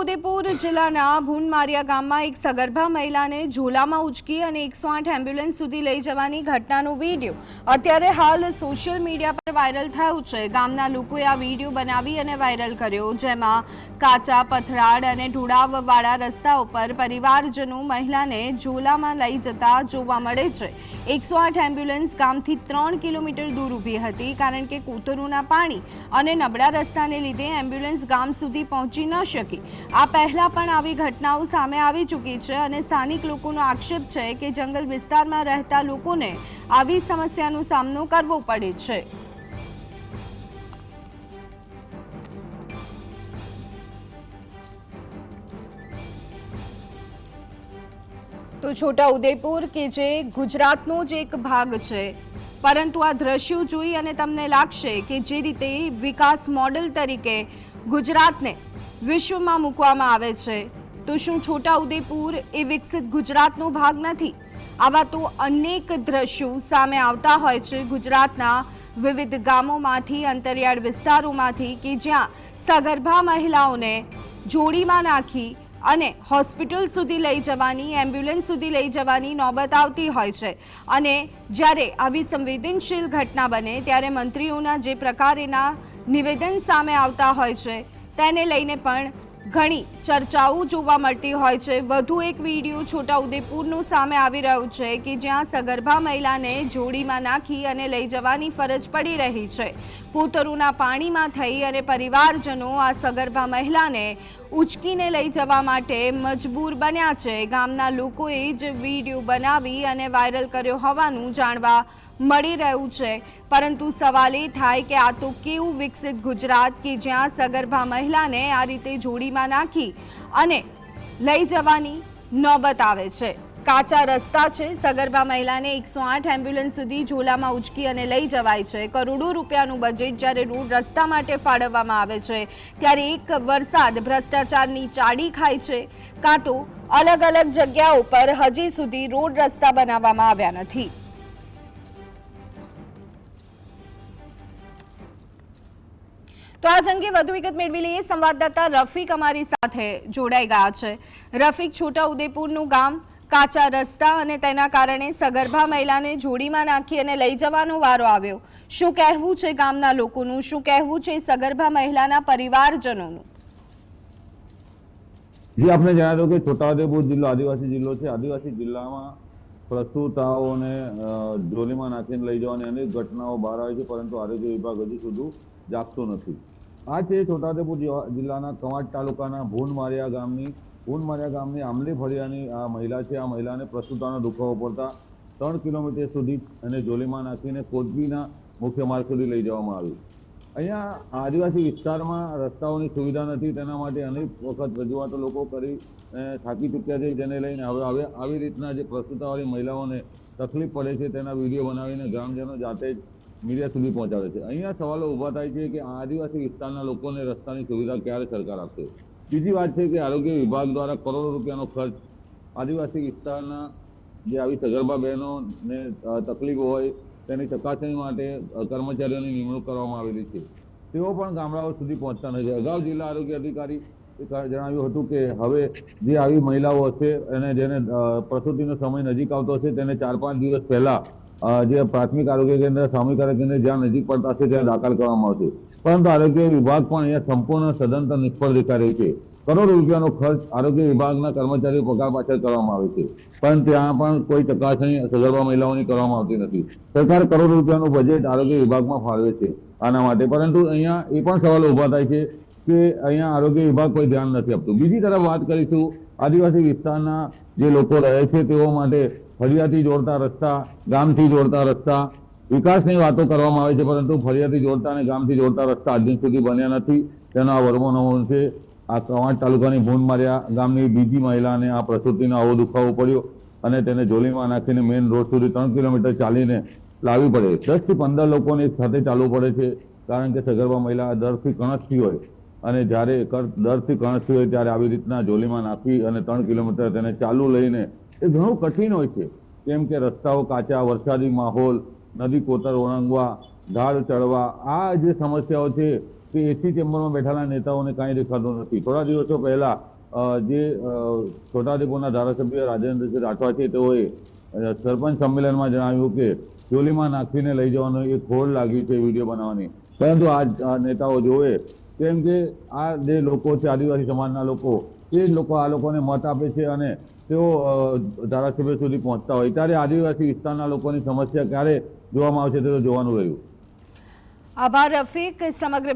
ઉદેપુર જિલ્લાના ભૂનમારિયા ગામમાં એક સગર્ભા મહિલાને ઝોલામાં ઉચકી અને એકસો આઠ એમ્બ્યુલન્સ સુધી લઈ જવાની ઘટનાનો વીડિયો અત્યારે હાલ સોશિયલ મીડિયા પર વાયરલ થયો છે. ગામના લોકોએ આ વીડિયો બનાવી અને વાયરલ કર્યો, જેમાં કાચા પથરાડ અને ઢોળાવવાળા રસ્તા ઉપર પરિવારજનો મહિલાને ઝોલામાં લઈ જતા જોવા મળે છે. એકસો આઠ એમ્બ્યુલન્સ ગામથી ત્રણ કિલોમીટર દૂર ઊભી હતી, કારણ કે કોતરોના પાણી અને નબળા રસ્તાને લીધે એમ્બ્યુલન્સ ગામ સુધી પહોંચી ન શકી. આ પહેલા પણ આવી ઘટનાઓ સામે આવી ચૂકી છે અને સ્થાનિક લોકોનો આક્ષેપ છે કે જંગલ વિસ્તારમાં રહેતા લોકોને આવી સમસ્યાનો સામનો કરવો પડે છે. તો છોટા ઉદેપુર કે જે ગુજરાતનો જ એક ભાગ છે. પરંતુ આ દ્રશ્યો જોઈ અને તમને લાગશે કે જે રીતે વિકાસ મોડેલ તરીકે ગુજરાતને વિશ્વમાં મૂકવામાં આવે છે. તો શું છોટાઉદેપુર એ વિકસિત ગુજરાતનો ભાગ નથી? આવા તો અનેક દ્રશ્યો સામે આવતા હોય છે ગુજરાતના વિવિધ ગામોમાંથી, અંતરિયાળ વિસ્તારોમાંથી કે જ્યાં સગર્ભા મહિલાઓને જોડીમાં નાખી અને હોસ્પિટલ સુધી લઈ જવાની, એમ્બ્યુલન્સ સુધી લઈ જવાની નોબત આવતી હોય છે. અને જ્યારે આવી સંવેદનશીલ ઘટના બને, ત્યારે મંત્રીઓના જે પ્રકારેના નિવેદન સામે આવતા હોય છે તેને લઈને પણ ઘણી ચર્ચાઓ જોવા મળતી હોય છે. વધુ એક વીડિયો છોટા ઉદેપુરનું સામે આવી રહ્યું છે કે જ્યાં સગર્ભા મહિલાને જોડીમાં નાખી અને લઈ જવાની ફરજ પડી રહી છે. પોતરુના પાણીમાં થઈ અને પરિવારજનો આ સગર્ભા મહિલાને ઉચકીને લઈ જવા માટે મજબૂર બન્યા છે. ગામના લોકોએ જ વીડિયો બનાવી અને વાયરલ કર્યો હોવાનું જાણવા મળી રહ્યું છે. પરંતુ સવાલ એ થાય કે આ તો કેવું વિકસિત ગુજરાત કે જ્યાં સગર્ભા મહિલાને આ રીતે જોડીમાં નાખી અને લઈ જવાની નોબત આવે છે. કાચા રસ્તા છે. સગર્ભા મહિલાને એકસો આઠ એમ્બ્યુલન્સ સુધી ઝોલામાં ઉચકી અને લઈ જવાય છે. કરોડો રૂપિયાનું બજેટ જ્યારે રોડ રસ્તા માટે ફાળવવામાં આવે છે, ત્યારે એક વરસાદ ભ્રષ્ટાચારની ચાડી ખાય છે. કાં તો અલગ અલગ જગ્યાઓ પર હજી સુધી રોડ રસ્તા બનાવવામાં આવ્યા નથી. તો આજ અંગે વધુ વિગત મેળવી લઈએ. સંવાદદાતા રફીક અમારી સાથે જોડાઈ ગયા છે. રફીક છોટા ગામ કાચા રસ્તા અને તેના કારણે સગર્ભા મહિલાને જોડીમાં નાખી અને લઈ જવાનો વારો આવ્યો. શું કહેવું છે ગામના લોકોનું? શું કહેવું છે સગર્ભા મહિલાના પરિવારજનોનું? જે આપણે જણાવ્યું કે છોટાઉદેપુર જિલ્લો આદિવાસી જિલ્લો છે. આદિવાસી જિલ્લામાં પ્રસૂતાઓને અ, જોલીમાં નાખીને લઈ જવાની અનેક ઘટનાઓ બહાર આવે છે પરંતુ આરોગ્ય વિભાગ હજુ સુધી જાગતો નથી. આ છે છોટાઉદેપુર જિલ્લા- જિલ્લાના કવાંટ તાલુકાના ભૂનમારિયા ગામની ભૂનમારિયા ગામની આમલી ફળિયાની આ મહિલા છે. આ મહિલાને પ્રસૂતાનો દુખાવો પડતા ત્રણ કિલોમીટર સુધી એને જોલીમાં નાખીને કોચબીના મુખ્ય માર્ગ સુધી લઈ જવામાં આવી. અહીંયા આદિવાસી વિસ્તારમાં રસ્તાઓની સુવિધા નથી. તેના માટે અનેક વખત રજૂઆતો લોકો કરી થાકી ચૂક્યા છે જેને લઈને હવે હવે આવી રીતના જે પ્રસ્તુતાવાળી મહિલાઓને તકલીફ પડે છે તેના વીડિયો બનાવીને ગ્રામજનો જાતે જ મીડિયા સુધી પહોંચાડે છે. અહીંયા સવાલો ઊભા થાય છે કે આદિવાસી વિસ્તારના લોકોને રસ્તાની સુવિધા ક્યારે સરકાર આપશે? બીજી વાત છે કે આરોગ્ય વિભાગ દ્વારા કરોડો રૂપિયાનો ખર્ચ આદિવાસી વિસ્તારના જે આવી સગર્ભા બહેનોને તકલીફ હોય તેની ચકાસણી માટે કર્મચારીઓની નિમણૂક કરવામાં આવેલી છે. તેઓ પણ ગામડાઓ સુધી પહોંચતા નથી. અગાઉ જિલ્લા આરોગ્ય અધિકારી જણાવ્યું હતું કે હવે જે આવી મહિલાઓ હશે અને જેને પ્રસૂતિનો સમય નજીક આવતો હશે તેને ચાર પાંચ દિવસ પહેલા જે પ્રાથમિક આરોગ્ય કેન્દ્ર, સામૂહિક આરોગ્ય કેન્દ્ર જ્યાં નજીક પડતા હશે ત્યાં દાખલ કરવામાં આવશે. પરંતુ આરોગ્ય વિભાગ પણ અહીંયા સંપૂર્ણ સદંતર નિષ્ફળ દેખાઈ રહી છે. કરોડો રૂપિયાનો ખર્ચ આરોગ્ય વિભાગના કર્મચારીઓ પગાર પાછળ કરવામાં આવે છે. પણ ત્યાં પણ કોઈ ચકાસણી, સગર્ભા મહિલાઓની કરવામાં આવતી નથી. સરકાર કરોડો રૂપિયાનું બજેટ આરોગ્ય વિભાગમાં ફાળવે છે. આના માટે. પરંતુ અહીંયા એ પણ સવાલ ઊભા થાય છે કે અહીંયા આરોગ્ય વિભાગ કોઈ ધ્યાન નથી આપતું. બીજી તરફ વાત કરીશું આદિવાસી વિસ્તારના જે લોકો રહે છે તેઓ માટે ફળિયાથી જોડતા રસ્તા, ગામથી જોડતા રસ્તા. વિકાસની વાતો કરવામાં આવે છે, પરંતુ ફળિયાથી જોડતા અને ગામથી જોડતા રસ્તા આજ સુધી બન્યા નથી. તેનો આ વર્મો નમૂનો છે આ કવાંટ તાલુકાની ભૂનમાર્યા ગામની બીજી મહિલાને આ પ્રસૂતિનો આવો દુખાવો પડ્યો અને તેને જોલીમાં નાખીને મેઇન રોડ સુધી ત્રણ કિલોમીટર ચાલીને લાવવી પડે. દસથી પંદર લોકોને એક સાથે ચાલવું પડે છે, કારણ કે સગર્ભા મહિલા દરથી કણસતી હોય અને જ્યારે દરથી કણસતી હોય ત્યારે આવી રીતના જોલીમાં નાખી અને ત્રણ કિલોમીટર તેને ચાલુ લઈને એ ઘણું કઠિન હોય છે. કેમ કે રસ્તાઓ કાચા, વરસાદી માહોલ, નદી કોતર ઓળંગવા ઢાળ ચડવા, આ જે સમસ્યાઓ છે તે એસી ચેમ્બરમાં બેઠેલા નેતાઓને કાંઈ દેખાતું નથી. થોડા દિવસો પહેલા જે છોટાઉદેપુરના ધારાસભ્ય રાજેન્દ્રસિંહ રાઠવા છે તેઓએ સરપંચ સંમેલનમાં જણાવ્યું કે ચોલીમાં નાખીને લઈ જવાનો એક ખોળ લાગી છે વીડિયો બનાવવાની. પરંતુ આ નેતાઓ જોવે, કેમ કે આ જે લોકો છે, આદિવાસી સમાજના લોકો એ જ લોકો આ લોકોને મત આપે છે અને તેઓ ધારાસભ્ય સુધી પહોંચતા હોય. ત્યારે આદિવાસી વિસ્તારના લોકોની સમસ્યા ક્યારે જોવામાં આવશે તે જોવાનું રહ્યું. આભાર રફીક, સમગ્ર